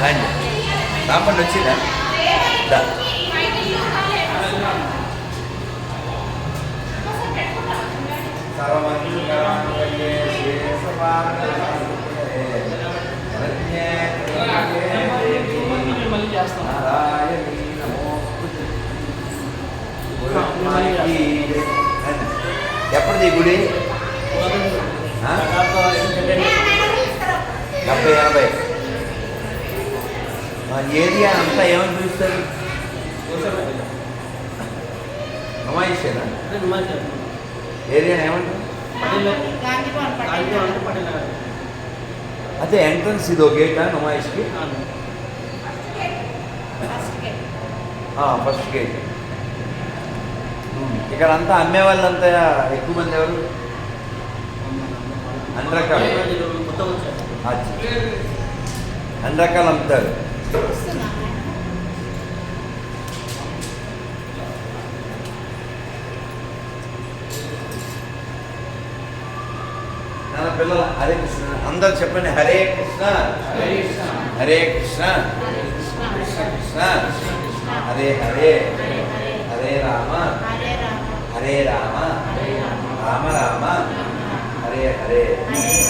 రండి రాంపండి వచ్చిందా ఎప్పటిది గుడి డెబ్బై ఎనభై. ఏరియా అంతా ఏమని పిలుస్తారు? నమాయిషేనా ఏరియా ఏమంటారు? అదే ఎంట్రన్స్ ఇది ఒక గేటా నమాయిష్కి ఫస్ట్ గేట్. ఇక్కడ అంతా అమ్మే వాళ్ళంతా ఎక్కువ మంది ఎవరు? అన్ని అచ్చా. అన్ని రకాలు అమ్ముతారు పిల్లలు హరే కృష్ణ. అందరు చెప్పండి హరే కృష్ణ. హరే కృష్ణ. కృష్ణ. కృష్ణ. హరే హరే హరే. రామ. హరే రామ. రామ. రామ. హరే. హరే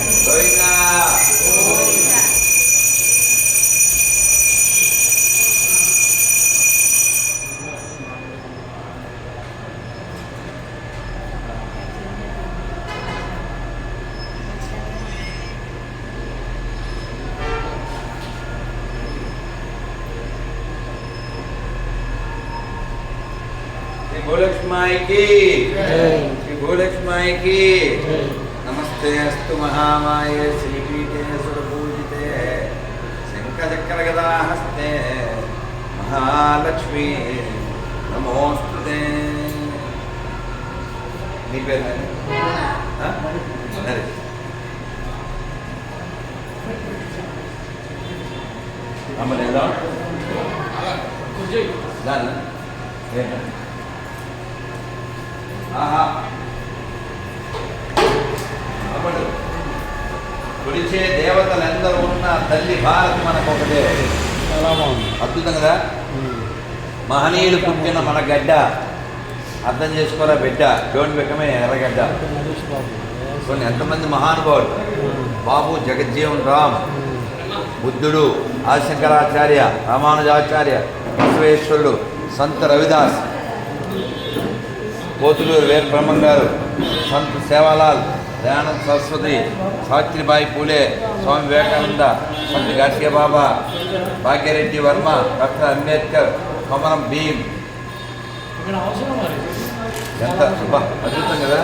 శ్రీ భూలక్ష్మాయికి శ్రీ భూలక్ష్మాయికి నమస్తే అస్తు మహామాయ శ్రీపీఠే సురపూజితే శంఖచక్ర గదా హస్తే మహాలక్ష్మి నమోస్తుతే నీ పేరు నాని? ఆ? నరేష్. అమ్మ లేదా దాన్ని ఏంటా ఆహా అప్పుడు కొలిచే దేవతలందరూ ఉన్న తల్లి భారతి మనకు ఒకటే అద్భుతం కదా? మహనీయులు పుట్టిన మన గడ్డ. అర్థం చేసుకోరా బిడ్డ? డోంట్ బికమే ఎర్రగడ్డ కొన్ని ఎంతమంది మహానుభావులు. బాబు జగజ్జీవన్ రామ్. బుద్ధుడు ఆదిశంకరాచార్య రామానుజాచార్య బసవేశ్వరుడు సంత రవిదాస్. పోతులూరు వీర బ్రహ్మం గారు సంత్ సేవాలాల్ దయానంద్ సరస్వతి సావిత్రిబాయి పూలే స్వామి వివేకానంద సంత్ గాడ్గే బాబా భాగ్యరెడ్డి వర్మ డాక్టర్ అంబేద్కర్ కొమరం భీమ్. ఎంత అబ్బా, అద్భుతం కదా.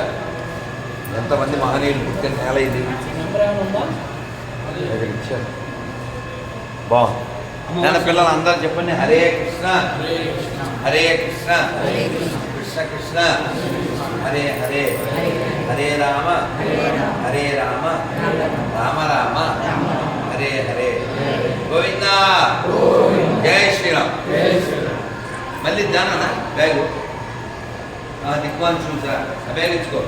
ఎంతమంది మహనీయులు పుట్టిన నేల ఇది. ఇచ్చారు బాగుంది. నేను పిల్లలు అందరూ చెప్పండి హరే కృష్ణ. హరే కృష్ణ. కృష్ణ. కృష్ణ హరే హరే. హరే రామ. హరే రామ. రామ. రామ హరే హరే. గోవింద. జై శ్రీరామ్. మళ్ళీ దానా బ్యాగ్. దిక్వాన్ చూసా బ్యాగ్ ఇచ్చుకో.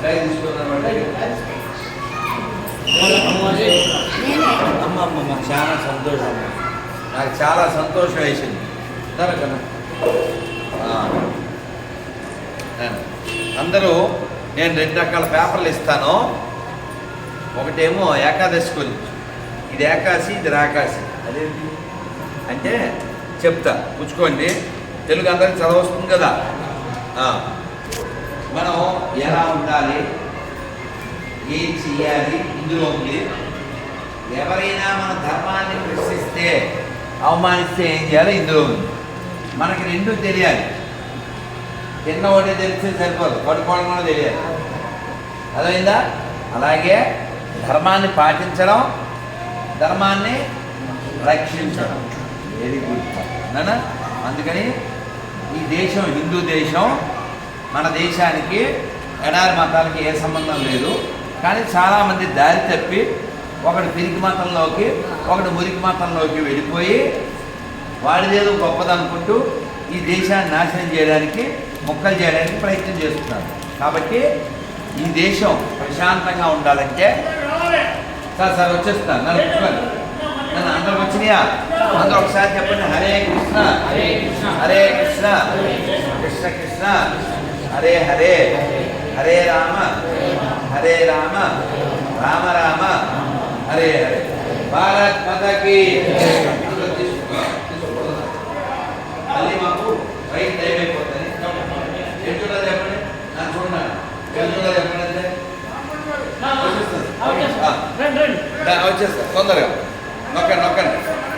బ్యాగ్ తీసుకున్నాను అమ్మ చాలా సంతోషం నాకు చాలా సంతోషం వేసింది. సరే కదా అందరూ నేను రెండు రకాల పేపర్లు ఇస్తాను. ఒకటేమో ఏకాదశి గురించి. ఇది ఏకాశి ఇది రాకాశి. అదేంటి? అంటే చెప్తా. పుచ్చుకోండి. తెలుగు అందరికి చదవస్తుంది కదా. మనం ఎలా ఉండాలి? ఏం చెయ్యాలి? ఇందులో ఉంది. ఎవరైనా మన ధర్మాన్ని ప్రశ్నిస్తే అవమానిస్తే ఏం చేయాలో ఇందులో ఉంది. మనకి రెండు తెలియాలి. చిన్న ఒకటి తెలిస్తే సరిపోదు. పడుకోవడం కూడా తెలియదు అదైందా అలాగే ధర్మాన్ని పాటించడం ధర్మాన్ని రక్షించడం. ఏది గుడ్ అందుకని ఈ దేశం హిందూ దేశం మన దేశానికి ఎడారి మతాలకి ఏ సంబంధం లేదు. కానీ చాలామంది దారి తప్పి ఒకడు పిరికి మతంలోకి ఒకడు మురికి మతంలోకి వెళ్ళిపోయి వాడిదేదో గొప్పదనుకుంటూ ఈ దేశాన్ని నాశనం చేయడానికి ముక్కలు చేయడానికి ప్రయత్నం చేస్తున్నారు. కాబట్టి ఈ దేశం ప్రశాంతంగా ఉండాలంటే సార్ సార్ వచ్చేస్తాను నన్ను కూర్చోండి నన్ను అందరికి వచ్చినాయా? అందరూ ఒకసారి చెప్పండి. హరే కృష్ణ. హరే కృష్ణ. హరే కృష్ణ. కృష్ణ కృష్ణ. హరే హరే. హరే రామ. హరే రామ. రామ రామ. హరే హరే. భారత్ మాతకి ですよ。だろう。